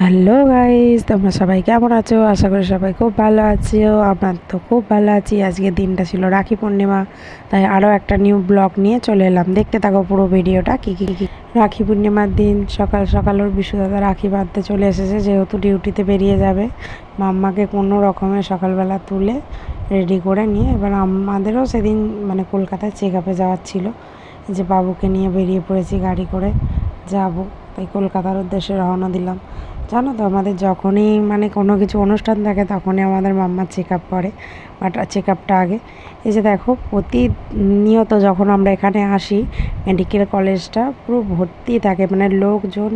Hello guys তোমরা সবাই কেমন আছো? আশা করি সবাই খুব ভালো আছো। আমার তো খুব ভালো আছি। আজকে দিনটা ছিল রাখি পূর্ণিমা, তাই আরও একটা নিউ ব্লগ নিয়ে চলে এলাম। দেখতে থাকো পুরো ভিডিওটা, কী কী কী। রাখি পূর্ণিমার দিন, সকাল সকাল ওর বিশ্বদাদা রাখি বাঁধতে চলে এসেছে, যেহেতু ডিউটিতে বেরিয়ে যাবে। মাম্মাকে কোনো রকমের সকালবেলা তুলে রেডি করে নিয়ে, এবার আমাদেরও সেদিন মানে কলকাতায় চেক আপে যাওয়ার ছিল। যে বাবুকে নিয়ে বেরিয়ে পড়েছি গাড়ি করে, যাব। তাই কলকাতার উদ্দেশ্যে রওনা দিলাম। জানো তো আমাদের যখনই মানে কোনো কিছু অনুষ্ঠান থাকে তখনই আমাদের মাম্মা চেক আপ করে। বাট চেক আপটা আগে। এই যে দেখো, প্রতিনিয়ত যখন আমরা এখানে আসি মেডিকেল কলেজটা পুরো ভর্তি থাকে মানে লোকজন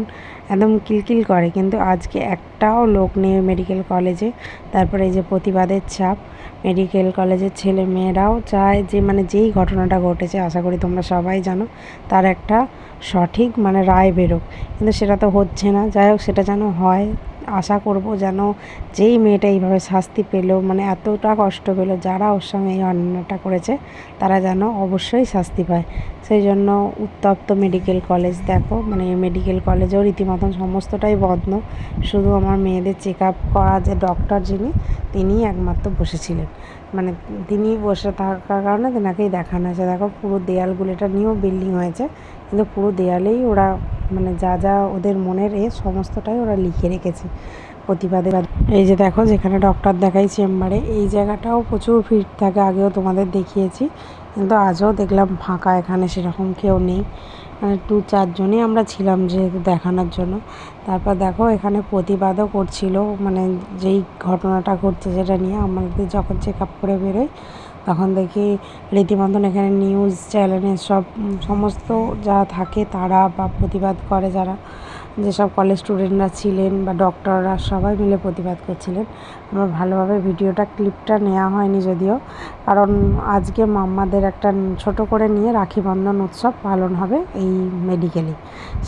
একদম কিলকিল করে। কিন্তু আজকে একটাও লোক নেই মেডিকেল কলেজে তারপরে এই যে প্রতিবাদের চাপ মেডিকেল কলেজের ছেলে মেয়েরাও চায় যে মানে যেই ঘটনাটা ঘটেছে, আশা করি তোমরা সবাই জানো, তার একটা সঠিক মানে রায় বেরোক। কিন্তু সেটা তো হচ্ছে না। যাই হোক, সেটা যেন হয়। আশা করব যেন যেই মেয়েটা এইভাবে শাস্তি পেল মানে এতটা কষ্ট পেল, যারা ওর সঙ্গে এই অন্যায়টা করেছে, তারা যেন অবশ্যই শাস্তি পায়। সেই জন্য উত্তপ্ত মেডিকেল কলেজ দেখো মানে মেডিকেল কলেজেও রীতিমতন সমস্তটাই বন্ধ। শুধু আমার মেয়েদের চেক আপ করা যে ডক্টর যিনি, তিনিই একমাত্র বসেছিলেন। মানে তিনি বসে থাকার কারণে তেনাকেই দেখানো হয়েছে। দেখো পুরো দেয়ালগুলো, এটা নিয়েও বিল্ডিং হয়েছে। কিন্তু পুরো দেয়ালেই ওরা মানে যা যা ওদের মনের এ সমস্তটাই ওরা লিখে রেখেছে প্রতিবাদে। এই যে দেখো যেখানে ডক্টর দেখাই চেম্বারে এই জায়গাটাও প্রচুর ভিড় থাকে, আগেও তোমাদের দেখিয়েছি। কিন্তু আজও দেখলাম ফাঁকা, এখানে সেরকম কেউ নেই। মানে দু চারজনই আমরা ছিলাম যেহেতু দেখানোর জন্য। তারপর দেখো এখানে প্রতিবাদও করছিল মানে যেই ঘটনাটা ঘটছে যেটা নিয়ে আমাদের যখন চেক আপ করে বেরোই তখন দেখি রীতিমতন এখানে নিউজ চ্যানেলের সব, সমস্ত যারা থাকে তারা বা প্রতিবাদ করে যারা। যেসব কলেজ স্টুডেন্টরা ছিলেন বা ডক্টররা সবাই মিলে প্রতিবাদ করছিলেন, আমার ভালোভাবে ভিডিওটা ক্লিপটা নেওয়া হয়নি যদিও। কারণ আজকে মাম্মাদের একটা ছোট করে নিয়ে রাখি বন্ধন উৎসব পালন হবে এই মেডিকেলে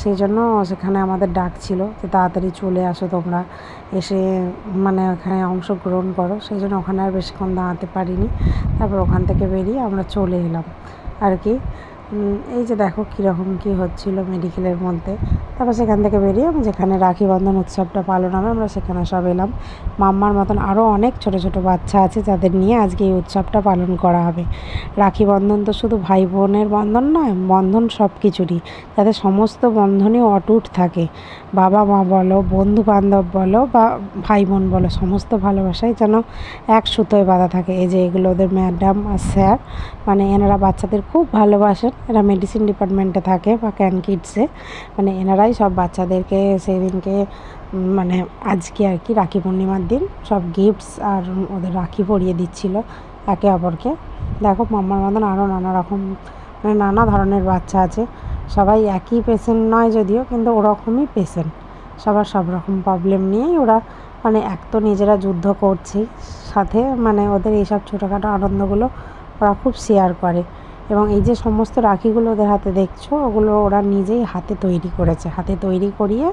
সেই জন্য সেখানে আমাদের ডাক ছিল যে তাড়াতাড়ি চলে আসো তোমরা, এসে মানে ওখানে অংশগ্রহণ করো। সেই জন্য ওখানে আর বেশিক্ষণ দাঁড়াতে পারিনি। তারপর ওখান থেকে বেরিয়ে আমরা চলে এলাম। আর কি এই যে দেখো কীরকম কী হচ্ছিল মেডিকেলের মধ্যে। তারপর সেখান থেকে বেরিয়ে আমি যেখানে রাখি বন্ধন উৎসবটা পালন হবে, আমরা সেখানে সব এলাম। মাম্মার মতন আরও অনেক ছোট ছোট বাচ্চা আছে যাদের নিয়ে আজকে এই উৎসবটা পালন করা হবে। রাখি বন্ধন তো শুধু ভাই বোনের বন্ধন নয়, বন্ধন সব কিছুরই। যাতে সমস্ত বন্ধনই অটুট থাকে। বাবা মা বলো, বন্ধু বান্ধব বলো বা ভাই বোন বলো, সমস্ত ভালোবাসাই যেন এক সুতোয় বাঁধা থাকে। এই যে এগুলো ওদের ম্যাডাম আর স্যার মানে এনারা বাচ্চাদের খুব ভালোবাসেন। এরা মেডিসিন ডিপার্টমেন্টে থাকে বা ক্যান কিডসে মানে এনারাই সব বাচ্চাদেরকে সেদিনকে মানে আজকে আর কি রাখি পূর্ণিমার দিন সব গিফটস আর ওদের রাখি পরিয়ে দিচ্ছিল একে অপরকে। দেখো মাম্মার মতন আরও নানা রকম মানে নানা ধরনের বাচ্চা আছে। সবাই একই পেশেন্ট নয় যদিও, কিন্তু ওরকমই পেশেন্ট সবার সব রকম প্রবলেম নিয়েই ওরা মানে এক তো নিজেরা যুদ্ধ করছেই সাথে মানে ওদের এইসব ছোটোখাটো আনন্দগুলো ওরা খুব শেয়ার করে। এবং এই যে সমস্ত রাখিগুলো ওদের হাতে দেখছ, ওগুলো ওরা নিজেই হাতে তৈরি করেছে। হাতে তৈরি করিয়ে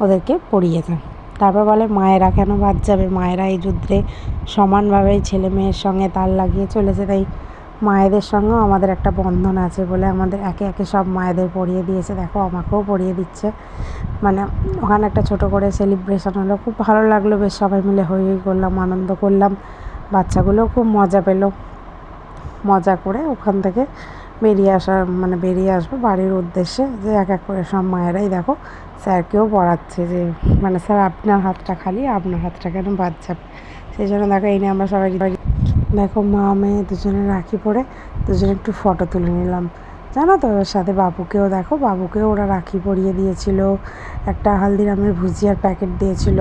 ওদেরকে পরিয়েছে। তারপর বলে, মায়েরা কেন বাদ যাবে? মায়েরা এই যুদ্ধে সমানভাবে ছেলে মেয়ের সঙ্গে তাল লাগিয়ে চলেছে। তাই মায়েদের সঙ্গেও আমাদের একটা বন্ধন আছে বলে আমাদের একে একে সব মায়েদের পরিয়ে দিয়েছে। দেখো, আমাকেও পরিয়ে দিচ্ছে। মানে ওখানে একটা ছোট করে সেলিব্রেশন হলো। খুব ভালো লাগল বেশ সবাই মিলে হই হই করলাম, আনন্দ করলাম। বাচ্চাগুলোও খুব মজা পেল। মজা করে ওখান থেকে বেরিয়ে আসার মানে বেরিয়ে আসব বাড়ির উদ্দেশ্যে, যে এক এক করে সব মায়েরাই দেখো, স্যারকেও পড়াচ্ছে যে মানে স্যার আপনার হাতটা খালি, আপনার হাতটা কেন বাদ যাবে? সেই জন্য দেখো এই নিয়ে আমরা সবাই দেখো মা, মেয়ে দুজনে রাখি পরে দুজনে একটু ফটো তুলে নিলাম। জানো তো, ওর সাথে বাবুকেও দেখো, বাবুকেও ওরা রাখি পরিয়ে দিয়েছিল, একটা হালদিরামের ভুজিয়ার প্যাকেট দিয়েছিল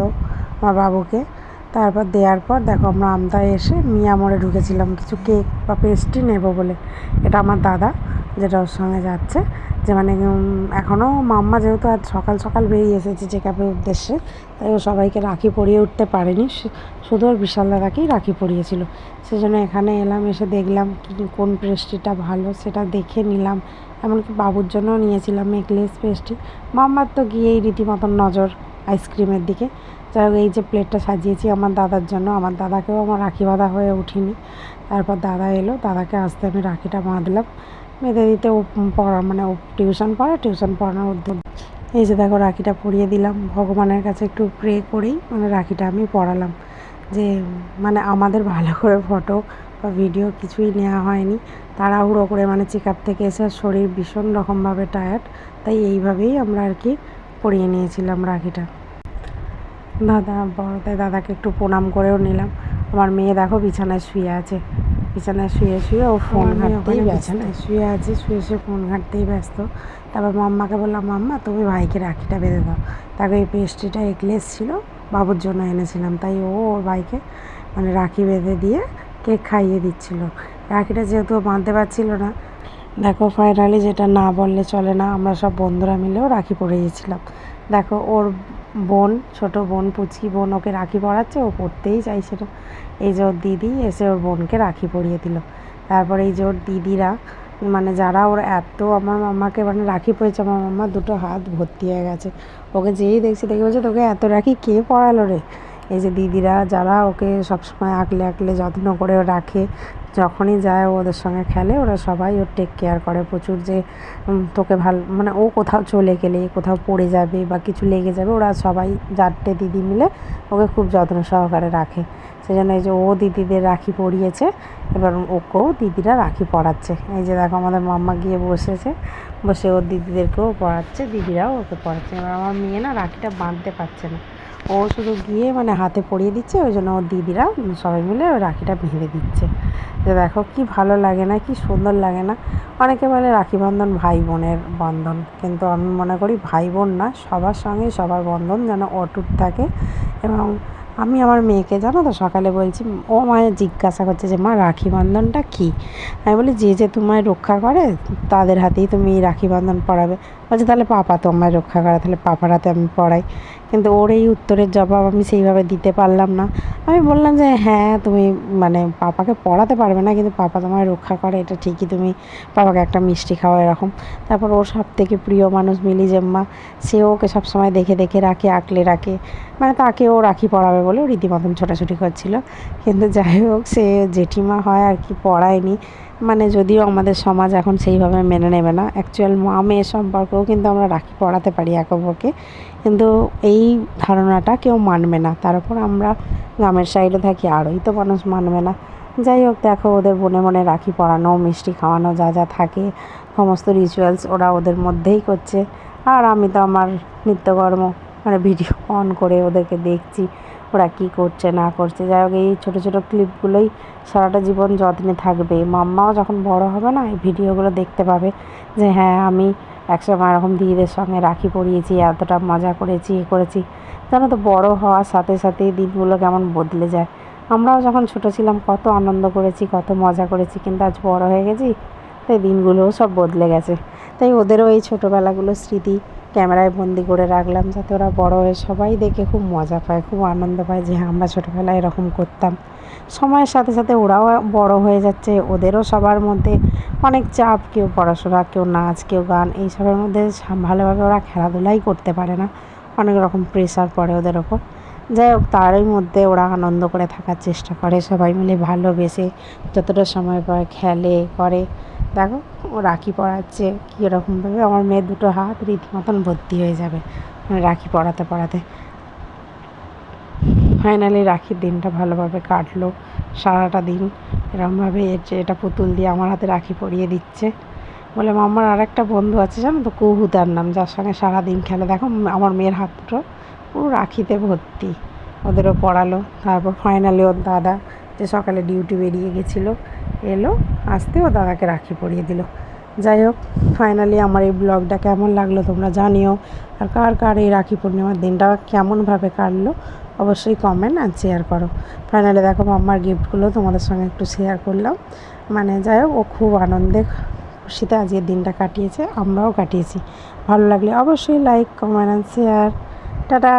আমার বাবুকে। তারপর দেওয়ার পর দেখো আমরা আমতায় এসে মিয়া মোড়ে ঢুকেছিলাম। কিছু কেক বা পেস্ট্রি নেব বলে। এটা আমার দাদা, যেটা ওর সঙ্গে যাচ্ছে। যে মানে এখনও মাম্মা যেহেতু আজ সকাল সকাল বেরিয়ে এসেছে চেক আপের উদ্দেশ্যে, তাই ও সবাইকে রাখি পরিয়ে উঠতে পারেনি। শুধু ওর বিশাল দাদাকেই রাখি পরিয়েছিল। সেজন্য এখানে এলাম, এসে দেখলাম কোন পেস্ট্রিটা ভালো সেটা দেখে নিলাম। এমনকি বাবুর জন্যও নিয়েছিলাম নেকলেস পেস্ট্রি মাম্মার তো গিয়েই রীতিমতন নজর আইসক্রিমের দিকে। যাই হোক, এই যে প্লেটটা সাজিয়েছি আমার দাদার জন্য। আমার দাদাকেও আমার রাখি বাঁধা হয়ে উঠিনি। তারপর দাদা এলো, দাদাকে আসতে আমি রাখিটা বাঁধলাম। বেঁধে দিতে ও পড়া মানে ও টিউশন পড়ে টিউশন পড়ানোর উদ্যোগ। এই যে দেখো, রাখিটা পরিয়ে দিলাম। ভগবানের কাছে একটু প্রে করেই মানে রাখিটা আমি পড়ালাম। যে মানে আমাদের ভালো করে ফটো বা ভিডিও কিছুই নেওয়া হয়নি। তাড়াহুড়ো করে মানে চেক আপ থেকে এসে শরীর ভীষণ রকমভাবে টায়ার্ড তাই এইভাবেই আমরা আর কি পরিয়ে নিয়েছিলাম রাখিটা। দাদা বড়দের দাদাকে একটু প্রণাম করেও নিলাম। আমার মেয়ে দেখো বিছানায় শুয়ে আছে। বিছানায় শুয়ে শুয়ে ও ফোন ঘাঁটতেই বিছানায় শুয়ে আছে শুয়ে শুয়ে ফোন ঘাঁটতেই ব্যস্ত। তারপর মাম্মাকে বললাম মাম্মা তুমি ভাইকে রাখিটা বেঁধে দাও। তাকে এই পেস্ট্রিটা এগলেস ছিল বাবুর জন্য এনেছিলাম। তাই ও ওর ভাইকে মানে রাখি বেঁধে দিয়ে কেক খাইয়ে দিচ্ছিল। রাখিটা যেহেতু বাঁধতে পারছিল না। দেখো ফাইনালি যেটা না বললে চলে না আমরা সব বন্ধুরা মিলেও রাখি পরে গেছিলাম দেখো ওর বোন, ছোট বোন, পুচকি বোন ওকে রাখি পড়াচ্ছে ও পড়তেই চাইছিল এই যে ওর দিদি এসে ওর বোনকে রাখি পরিয়ে দিল। তারপরে এই যে ওর দিদিরা মানে যারা ওর এত আমার মামাকে মানে রাখি পরেছে, আমার মামা দুটো হাত ভর্তি হয়ে গেছে। ওকে যেই দেখছি দেখে বলছে, তোকে এত রাখি কে পড়ালো রে? এই যে দিদিরা, যারা ওকে সবসময় আঁকলে আঁকলে যত্ন করে রাখে, যখনই যায় ওদের সঙ্গে খেলে, ওরা সবাই ওর টেক কেয়ার করে। প্রচুর যে তোকে ভালো মানে ও কোথাও চলে গেলে, কোথাও পড়ে যাবে বা কিছু লেগে যাবে, ওরা সবাই চারটে দিদি মিলে ওকে খুব যত্ন সহকারে রাখে। সেজন্য এই যে ও দিদিদের রাখি পরিয়েছে, এবার ওকেও দিদিরা রাখি পড়াচ্ছে এই যে দেখো আমাদের মাম্মা গিয়ে বসেছে, বসে ওর দিদিদেরকেও পড়াচ্ছে দিদিরাও ওকে পড়াচ্ছে এবার আমার মেয়ে না রাখিটা বাঁধতে পারছে না। ও শুধু গিয়ে মানে হাতে পরিয়ে দিচ্ছে, ওই জন্য ওর দিদিরা সবাই মিলে ওই রাখিটা বেঁধে দিচ্ছে। যে দেখো কি ভালো লাগে না, কি সুন্দর লাগে না। অনেকে বলে রাখি বন্ধন ভাই বোনের বন্ধন, কিন্তু আমি মনে করি ভাই বোন না, সবার সঙ্গে সবার বন্ধন যেন অটুট থাকে এবং আমি আমার মেয়েকে, জানো তো, সকালে বলছি, ও মায়ের জিজ্ঞাসা করছে যে, মা, রাখি বন্ধনটা কী? আমি বলি, যে যে তোমায় রক্ষা করে, তাদের হাতেই তুমি রাখি বন্ধন পড়াবে। বলছে, তাহলে পাপা তো আমায় রক্ষা করে, তাহলে পাপার হাতে আমি পড়াই। কিন্তু ওর এই উত্তরের জবাব আমি সেইভাবে দিতে পারলাম না। আমি বললাম যে হ্যাঁ তুমি মানে পাপাকে পড়াতে পারবে না, কিন্তু পাপা তোমায় রক্ষা করে, এটা ঠিকই তুমি পাপাকে একটা মিষ্টি খাওয়া এরকম। তারপর ওর সব থেকে প্রিয় মানুষ মিলি জেম্মা সেও ওকে সবসময় দেখে দেখে রাখে, আঁকলে রাখে। মানে তাকেও রাখি পড়াবে বলে রীতিমতন ছোটাছুটি করছিল। কিন্তু যাই হোক, সে জেঠিমা হয় আর কি পড়ায়নি। মানে যদিও আমাদের সমাজ এখন সেইভাবে মেনে নেবে না। অ্যাকচুয়াল মা মেয়ের সম্পর্কেও কিন্তু আমরা রাখি, পড়াতে পারি এক অপরকে কিন্তু এই ধারণাটা কেউ মানবে না। তার উপর আমরা গ্রামের সাইডে থাকি, আরোই তো মানুষ মানবে না। যাই হোক, দেখো, ওদের মনে মনে রাখি, পড়ানো, মিষ্টি খাওয়ানো, যা যা থাকে, সমস্ত রিচুয়ালস ওরা ওদের মধ্যেই করছে। আর আমি তো আমার নিত্যকর্ম মানে ভিডিও অন করে ওদেরকে দেখছি। ওরা কী করছে, না করছে। যাই হোক, এই ছোটো ছোটো ক্লিপগুলোই সারাটা জীবন যত্নে থাকবে। মাম্মাও যখন বড় হবে না, এই ভিডিওগুলো দেখতে পাবে যে হ্যাঁ আমি একসময় এরকম দিদিদের সঙ্গে রাখি পরিয়েছি, এতটা মজা করেছি, এ করেছি। জানো তো, বড় হওয়ার সাথে সাথে দিনগুলো কেমন বদলে যায়। আমরাও যখন ছোটো ছিলাম, কত আনন্দ করেছি, কত মজা করেছি, কিন্তু আজ বড় হয়ে গেছি, তাই দিনগুলোও সব বদলে গেছে। তাই ওদেরও এই ছোটোবেলাগুলো স্মৃতি ক্যামেরায় বন্দি করে রাখলাম যাতে ওরা বড় হয়ে সবাই দেখে খুব মজা পায়, খুব আনন্দ পায় যে হ্যাঁ আমরা ছোটোবেলায় এরকম করতাম। সময়ের সাথে সাথে ওরাও বড় হয়ে যাচ্ছে, ওদেরও সবার মধ্যে অনেক চাপ, কেউ পড়াশোনা, কেউ নাচ, কেউ গান, এইসবের মধ্যে ভালোভাবে ওরা খেলাধুলাই করতে পারে না। অনেক রকম প্রেশার পড়ে ওদের ওপর। যাই হোক, তারই মধ্যে ওরা আনন্দ করে থাকার চেষ্টা করে, সবাই মিলে ভালোবেসে যতটা সময় পায় খেলে, করে। দেখো, ও রাখি পড়াচ্ছে কী কীরকমভাবে আমার মেয়ের দুটো হাত রীতিমতন ভর্তি হয়ে যাবে মানে রাখি পড়াতে পড়াতে ফাইনালি রাখির দিনটা ভালোভাবে কাটলো, সারাটা দিন এরকমভাবে এর যে এটা পুতুল দিয়ে আমার হাতে রাখি পরিয়ে দিচ্ছে। বলে আমার আর একটা বন্ধু আছে, জানো তো কুহু তার নাম, যার সঙ্গে সারাদিন খেলে। দেখো আমার মেয়ের হাত দুটো পুরো রাখিতে ভর্তি। ওদেরও পড়ালো, তারপর ফাইনালি ওর দাদা যে সকালে ডিউটি বেরিয়ে গেছিল এলো আসতে ও দাদাকে রাখি পরিয়ে দিল। যাই হোক ফাইনালি আমার এই ব্লগটা কেমন লাগল তোমরা জানিও। আর কার কার এই রাখি পূর্ণিমার দিনটা কেমনভাবে কাটলো অবশ্যই কমেন্ট আর শেয়ার করো। ফাইনালি দেখো আমার গিফটগুলো তোমাদের সঙ্গে একটু শেয়ার করলাম। মানে যাই হোক, ও খুব আনন্দে খুশিতে আজকের দিনটা কাটিয়েছে, আমরাও কাটিয়েছি। ভালো লাগলে অবশ্যই লাইক কমেন্ট আর শেয়ার টাটা!